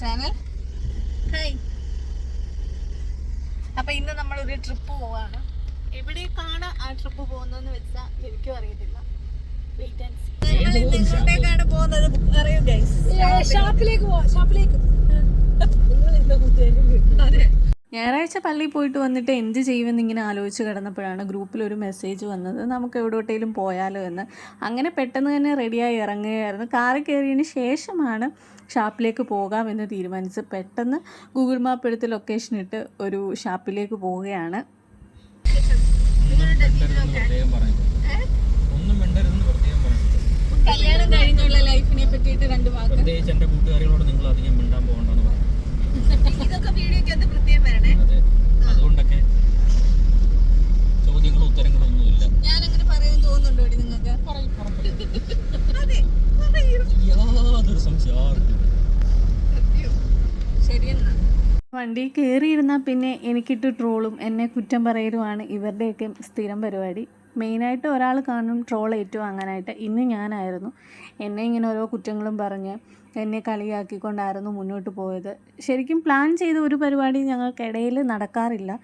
Channel. Hi അപ്പൊ ഇന്ന് നമ്മൾ ഒരു ട്രിപ്പ് പോവാണ് എവിടേക്കാണ് ആ ട്രിപ്പ് പോകുന്നതെന്ന് വെച്ചാൽ എനിക്കും അറിയത്തില്ല. എങ്ങോട്ടേക്കാണ് പോകുന്നത്? അറിയൂ ഗൈസ് ഷാപ്പിലേക്ക് പോവാ ഷാപ്പിലേക്ക് അതെ. ഞായറാഴ്ച പള്ളിയിൽ പോയിട്ട് വന്നിട്ട് എന്ത് ചെയ്യുമെന്ന് ഇങ്ങനെ ആലോചിച്ച് കിടന്നപ്പോഴാണ് ഗ്രൂപ്പിൽ ഒരു മെസ്സേജ് വന്നത്. നമുക്ക് എവിടോട്ടേലും പോയാലോ എന്ന്. അങ്ങനെ പെട്ടെന്ന് തന്നെ റെഡിയായി ഇറങ്ങുകയായിരുന്നു. കാറിൽ കയറിയതിന് ശേഷമാണ് ഷാപ്പിലേക്ക് പോകാമെന്ന് തീരുമാനിച്ച് പെട്ടെന്ന് ഗൂഗിൾ മാപ്പ് എടുത്ത് ലൊക്കേഷൻ ഇട്ട് ഒരു ഷാപ്പിലേക്ക് പോവുകയാണ്. കല്യാണം കഴിഞ്ഞുള്ള ലൈഫിനെ പറ്റിയിട്ട് രണ്ട് വാക്ക്. പ്രത്യേകിച്ച് എന്റെ കൂട്ടുകാരികളോട് നിങ്ങൾ അധികം മിണ്ടാൻ പോകണ്ടെന്ന് പറഞ്ഞു ഇതൊക്കെ വീഡിയോക്ക് അത് പ്രത്യേകം വരണേ. അതെ. അതുകൊണ്ടൊക്കെ ചോദ്യങ്ങളും ഉത്തരങ്ങളും ഒന്നുമില്ല. ഞാൻ അങ്ങനെ പറയുമെന്ന് തോന്നുന്നുണ്ടോ ഇവിടെ നിങ്ങൾക്ക്? അതെ പറയൂ. യാതൊരു സംശയം ആർക്കും. സത്യം. ശരിയെന്നാ വണ്ടി കയറിയിരുന്നാൽ പിന്നെ എനിക്കിട്ട് ട്രോളും എന്നെ കുറ്റം പറയലുമാണ് ഇവരുടെയൊക്കെ സ്ഥിരം പരിപാടി. മെയിനായിട്ട് ഒരാൾ കാണും ട്രോൾ ഏറ്റവും അങ്ങനായിട്ട് ഇന്ന് ഞാനായിരുന്നു. എന്നെ ഇങ്ങനെ ഓരോ കുറ്റങ്ങളും പറഞ്ഞ് എന്നെ കളിയാക്കിക്കൊണ്ടായിരുന്നു മുന്നോട്ട് പോയത്. ശരിക്കും പ്ലാൻ ചെയ്ത ഒരു പരിപാടി ഞങ്ങൾക്കിടയിൽ നടക്കാറില്ല.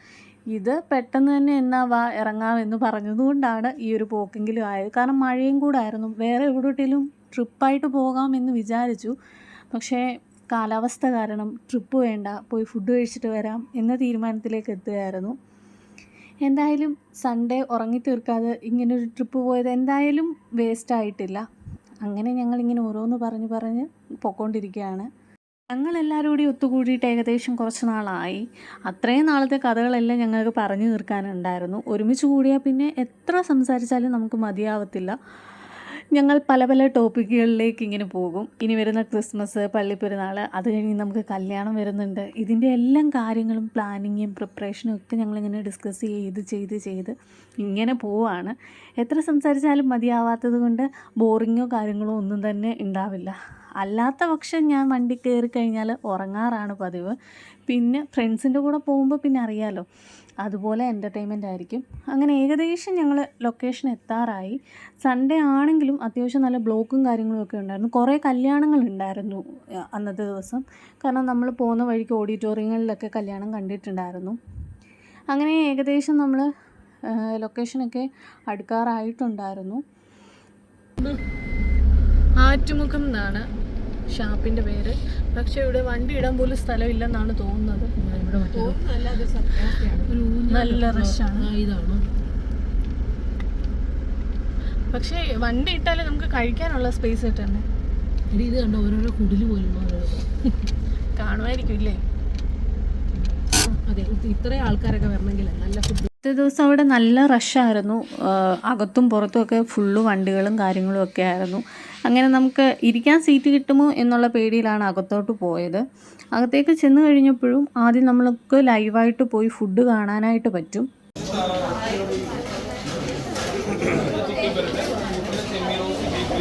ഇത് പെട്ടെന്ന് തന്നെ എന്നാ വാ ഇറങ്ങാമെന്ന് പറഞ്ഞതുകൊണ്ടാണ് ഈ ഒരു പോക്കെങ്കിലും ആയത്. കാരണം മഴയും കൂടെ ആയിരുന്നു. വേറെ എവിടോട്ടേലും ട്രിപ്പായിട്ട് പോകാമെന്ന് വിചാരിച്ചു. പക്ഷേ കാലാവസ്ഥ കാരണം ട്രിപ്പ് വേണ്ട പോയി ഫുഡ് കഴിച്ചിട്ട് വരാം എന്ന തീരുമാനത്തിലേക്ക് എത്തുകയായിരുന്നു. എന്തായാലും സൺഡേ ഉറങ്ങി തീർക്കാതെ ഇങ്ങനൊരു ട്രിപ്പ് പോയത് എന്തായാലും വേസ്റ്റ് ആയിട്ടില്ല. അങ്ങനെ ഞങ്ങളിങ്ങനെ ഓരോന്ന് പറഞ്ഞ് പറഞ്ഞ് പൊക്കോണ്ടിരിക്കുകയാണ് ഞങ്ങളെല്ലാവരും കൂടി ഒത്തുകൂടിയിട്ട് ഏകദേശം കുറച്ച് നാളായി. അത്രയും നാളത്തെ കഥകളെല്ലാം ഞങ്ങൾക്ക് പറഞ്ഞു തീർക്കാനുണ്ടായിരുന്നു. ഒരുമിച്ച് കൂടിയാൽ പിന്നെ എത്ര സംസാരിച്ചാലും നമുക്ക് മതിയാവത്തില്ല. ഞങ്ങൾ പല പല ടോപ്പിക്കുകളിലേക്ക് ഇങ്ങനെ പോകും. ഇനി വരുന്ന ക്രിസ്മസ് പള്ളിപ്പെരുന്നാൾ അത് കഴിഞ്ഞ് നമുക്ക് കല്യാണം വരുന്നുണ്ട്. ഇതിന്റെ എല്ലാം കാര്യങ്ങളും പ്ലാനിങ്ങും പ്രിപ്പറേഷനും ഒക്കെ ഞങ്ങളിങ്ങനെ ഡിസ്കസ് ചെയ്ത് ചെയ്ത് ചെയ്ത് ഇങ്ങനെ പോവാണ്. എത്ര സംസാരിച്ചാലും മതിയാവാത്തത് കൊണ്ട് ബോറിങ്ങോ കാര്യങ്ങളോ ഒന്നും തന്നെ ഉണ്ടാവില്ല. അല്ലാത്ത പക്ഷം ഞാൻ വണ്ടി കയറി കഴിഞ്ഞാൽ ഉറങ്ങാറാണ് പതിവ്. പിന്നെ ഫ്രണ്ട്സിന്റെ കൂടെ പോകുമ്പോൾ പിന്നെ അറിയാലോ അതുപോലെ എന്റർടൈൻമെന്റ് ആയിരിക്കും. അങ്ങനെ ഏകദേശം ഞങ്ങൾ ലൊക്കേഷൻ എത്താറായി. സൺഡേ ആണെങ്കിലും അത്യാവശ്യം നല്ല ബ്ലോക്കും കാര്യങ്ങളും ഒക്കെ ഉണ്ടായിരുന്നു. കുറേ കല്യാണങ്ങൾ ഉണ്ടായിരുന്നു അന്നത്തെ ദിവസം. കാരണം നമ്മൾ പോകുന്ന വഴിക്ക് ഓഡിറ്റോറിയങ്ങളിലൊക്കെ കല്യാണം കണ്ടിട്ടുണ്ടായിരുന്നു. അങ്ങനെ ഏകദേശം നമ്മൾ ലൊക്കേഷനൊക്കെ അടുക്കാറായിട്ടുണ്ടായിരുന്നു. ആറ്റുമുഖം എന്നാണ് ഷാപ്പിന്റെ പേര്. പക്ഷേ ഇവിടെ വണ്ടി ഇടാൻ പോലും സ്ഥലമില്ലെന്നാണ് തോന്നുന്നത്. നല്ല റഷാണ് ഇതാണ്. പക്ഷേ വണ്ടി ഇട്ടാലേ നമുക്ക് കഴിക്കാനുള്ള സ്പേസ് കിട്ടണ്ടേ? ഇത് കണ്ടോ ഓരോരോ കുടിൽ പോലും കാണുമായിരിക്കും ഇല്ലേ? അതെ ഇത്രയും ആൾക്കാരൊക്കെ വരണമെങ്കിൽ നല്ല ഫുഡ് ഇന്നത്തെ ദിവസം അവിടെ നല്ല റഷായിരുന്നു അകത്തും പുറത്തും ഒക്കെ ഫുള്ള് വണ്ടികളും കാര്യങ്ങളും ഒക്കെ ആയിരുന്നു. അങ്ങനെ നമുക്ക് ഇരിക്കാൻ സീറ്റ് കിട്ടുമോ എന്നുള്ള പേടിയിലാണ് അകത്തോട്ട് പോയത്. അകത്തേക്ക് ചെന്ന് കഴിഞ്ഞപ്പോഴും ആദ്യം നമ്മൾക്ക് ലൈവായിട്ട് പോയി ഫുഡ് കാണാനായിട്ട് പറ്റും.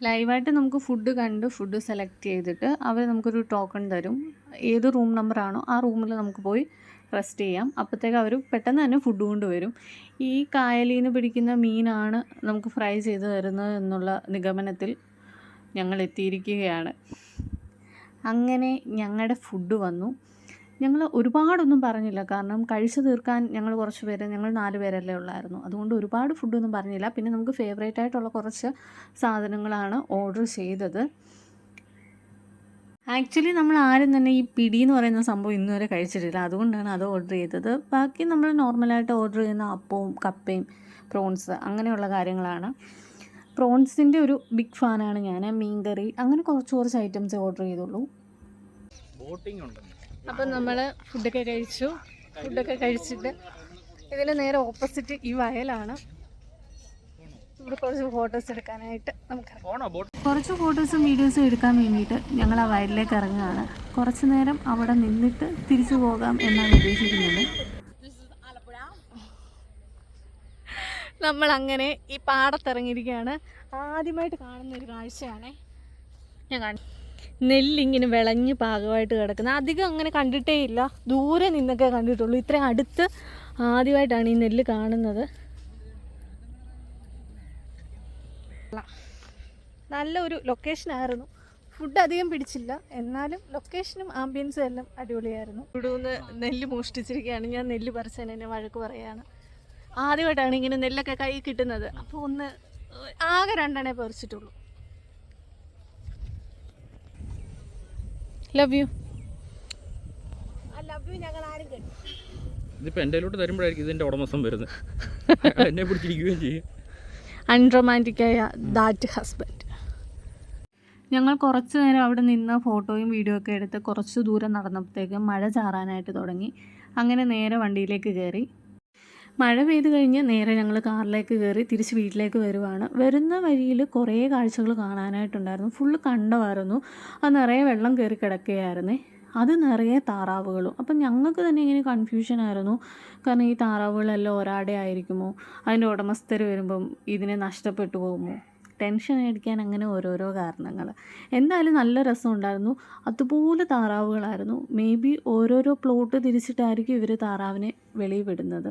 ലൈവായിട്ട് നമുക്ക് ഫുഡ് കണ്ട് ഫുഡ് സെലക്ട് ചെയ്തിട്ട് അവർ നമുക്കൊരു ടോക്കൺ തരും. ഏത് റൂം നമ്പറാണോ ആ റൂമിൽ നമുക്ക് പോയി റെസ്റ്റ് ചെയ്യാം. അപ്പോഴത്തേക്ക് അവർ പെട്ടെന്ന് തന്നെ ഫുഡ് കൊണ്ടുവരും ഈ കായലിൽ നിന്ന് പിടിക്കുന്ന മീനാണ് നമുക്ക് ഫ്രൈ ചെയ്ത് തരുന്നത് എന്നുള്ള നിഗമനത്തിൽ ഞങ്ങൾ എത്തിയിരിക്കുകയാണ്. അങ്ങനെ ഞങ്ങളുടെ ഫുഡ് വന്നു. ഞങ്ങൾ ഒരുപാടൊന്നും പറഞ്ഞില്ല. കാരണം കഴിച്ചു തീർക്കാൻ ഞങ്ങൾ കുറച്ച് പേര് ഞങ്ങൾ നാല് പേരല്ലേ ഉള്ളായിരുന്നു. അതുകൊണ്ട് ഒരുപാട് ഫുഡൊന്നും പറഞ്ഞില്ല. പിന്നെ നമുക്ക് ഫേവറേറ്റ് ആയിട്ടുള്ള കുറച്ച് സാധനങ്ങളാണ് ഓർഡർ ചെയ്തത്. ആക്ച്വലി നമ്മൾ ആരും തന്നെ ഈ പിടി എന്ന് പറയുന്ന സംഭവം ഇന്നുവരെ കഴിച്ചിട്ടില്ല. അതുകൊണ്ടാണ് അത് ഓർഡർ ചെയ്തത്. ബാക്കി നമ്മൾ നോർമലായിട്ട് ഓർഡർ ചെയ്യുന്ന അപ്പവും കപ്പയും പ്രോൺസ് അങ്ങനെയുള്ള കാര്യങ്ങളാണ്. പ്രോൺസിന്റെ ഒരു ബിഗ് ഫാനാണ് ഞാൻ. മീൻ കറി അങ്ങനെ കുറച്ച് കുറച്ച് ഐറ്റംസ് ഓർഡർ ചെയ്തുള്ളൂ. ബോട്ടിംഗ് ഉണ്ട് അപ്പം നമ്മൾ ഫുഡൊക്കെ കഴിച്ചു. ഫുഡൊക്കെ കഴിച്ചിട്ട് ഇതിന് നേരെ ഓപ്പോസിറ്റ് ഈ വയലാണ്. ഇവിടെ കുറച്ച് ഫോട്ടോസ് എടുക്കാനായിട്ട് നമുക്ക് കുറച്ച് ഫോട്ടോസും വീഡിയോസും എടുക്കാൻ വേണ്ടിയിട്ട് ഞങ്ങൾ ആ വയലിലേക്ക് ഇറങ്ങുകയാണ്. കുറച്ച് നേരം അവിടെ നിന്നിട്ട് തിരിച്ചു പോകാം എന്നാണ് ഉദ്ദേശിക്കുന്നത്. നമ്മൾ അങ്ങനെ ഈ പാടത്തിറങ്ങിയിരിക്കുകയാണ്. ആദ്യമായിട്ട് കാണുന്ന ഒരു കാഴ്ചയാണേ. ഞാൻ കാണി നെല്ലിങ്ങനെ വിളഞ്ഞ് പാകമായിട്ട് കിടക്കുന്നത്. അധികം അങ്ങനെ കണ്ടിട്ടേ ഇല്ല. ദൂരെ നിന്നൊക്കെ കണ്ടിട്ടുള്ളൂ. ഇത്രയും അടുത്ത് ആദ്യമായിട്ടാണ് ഈ നെല്ല് കാണുന്നത്. നല്ലൊരു ലൊക്കേഷൻ ആയിരുന്നു. ഫുഡ് അധികം പിടിച്ചില്ല. എന്നാലും ലൊക്കേഷനും ആംബിയൻസും എല്ലാം അടിപൊളിയായിരുന്നു. ഇവിടെ നിന്ന് നെല്ല് മോഷ്ടിച്ചിരിക്കുകയാണ്. ഞാൻ നെല്ല് പറിച്ചതിന് എന്നെ വഴക്ക് പറയാണ്. ആദ്യമായിട്ടാണ് ഇങ്ങനെ നെല്ലൊക്കെ കൈ കിട്ടുന്നത്. അപ്പോൾ ഒന്ന് ആകെ രണ്ടെണ്ണേ പറിച്ചിട്ടുള്ളൂ. ലവ് യു ലവ് യു ഞങ്ങൾ ആരും കേട്ടു ഇതിപ്പോ എന്റെ കയ്യിലോട്ട് തരുമ്പോഴായിരിക്കും ഇതിന്റെ ഉടമസ്ഥം വരുന്നത്. എന്നെ പിടിച്ചിരിക്കുകയും ചെയ്യും. അൺറൊമാന്റിക്കായ ദാറ്റ് ഹസ്ബൻഡ് ഞങ്ങൾ കുറച്ച് നേരം അവിടെ നിന്ന് ഫോട്ടോയും വീഡിയോ ഒക്കെ എടുത്ത് കുറച്ച് ദൂരം നടന്നപ്പോഴത്തേക്കും മഴ ചാറാനായിട്ട് തുടങ്ങി. അങ്ങനെ നേരെ വണ്ടിയിലേക്ക് കയറി. മഴ പെയ്ത് കഴിഞ്ഞ് നേരെ ഞങ്ങൾ കാറിലേക്ക് കയറി തിരിച്ച് വീട്ടിലേക്ക് വരുവാണ്. വരുന്ന വഴിയിൽ കുറേ കാഴ്ചകൾ കാണാനായിട്ടുണ്ടായിരുന്നു. ഫുള്ള് കണ്ടമായിരുന്നു. അത് നിറയെ വെള്ളം കയറി കിടക്കുകയായിരുന്നു. അത് നിറയെ താറാവുകളും. അപ്പം ഞങ്ങൾക്ക് തന്നെ ഇങ്ങനെ കൺഫ്യൂഷൻ ആയിരുന്നു കാരണം ഈ താറാവുകളെല്ലാം ഒരാടെ ആയിരിക്കുമോ? അതിന്റെ ഉടമസ്ഥർ വരുമ്പം ഇതിനെ നഷ്ടപ്പെട്ടു പോകുമോ? ടെൻഷൻ അടിക്കാൻ അങ്ങനെ ഓരോരോ കാരണങ്ങൾ എന്തായാലും നല്ല രസം ഉണ്ടായിരുന്നു അതുപോലെ താറാവുകളായിരുന്നു. മേ ബി ഓരോരോ പ്ലോട്ട് തിരിച്ചിട്ടായിരിക്കും ഇവർ താറാവിനെ വെളിയിൽ വിടുന്നത്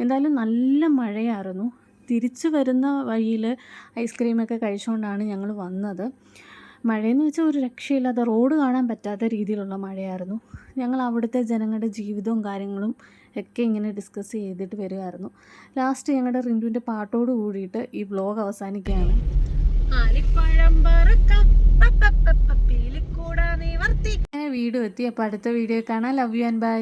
എന്തായാലും നല്ല മഴയായിരുന്നു. തിരിച്ചു വരുന്ന വഴിയിൽ ഐസ്ക്രീമൊക്കെ കഴിച്ചുകൊണ്ടാണ് ഞങ്ങൾ വന്നത്. മഴയെന്ന് വെച്ചാൽ ഒരു രക്ഷയില്ലാത്ത റോഡ് കാണാൻ പറ്റാത്ത രീതിയിലുള്ള മഴയായിരുന്നു. ഞങ്ങൾ അവിടുത്തെ ജനങ്ങളുടെ ജീവിതവും കാര്യങ്ങളും ഒക്കെ ഇങ്ങനെ ഡിസ്കസ് ചെയ്തിട്ട് വരികയായിരുന്നു. ലാസ്റ്റ് ഞങ്ങളുടെ റിൻഡുവിന്റെ പാട്ടോട് കൂടിയിട്ട് ഈ വ്ലോഗ് അവസാനിക്കുകയാണ്. വീട് എത്തി. അപ്പോൾ അടുത്ത വീഡിയോ കാണാം. Love you and by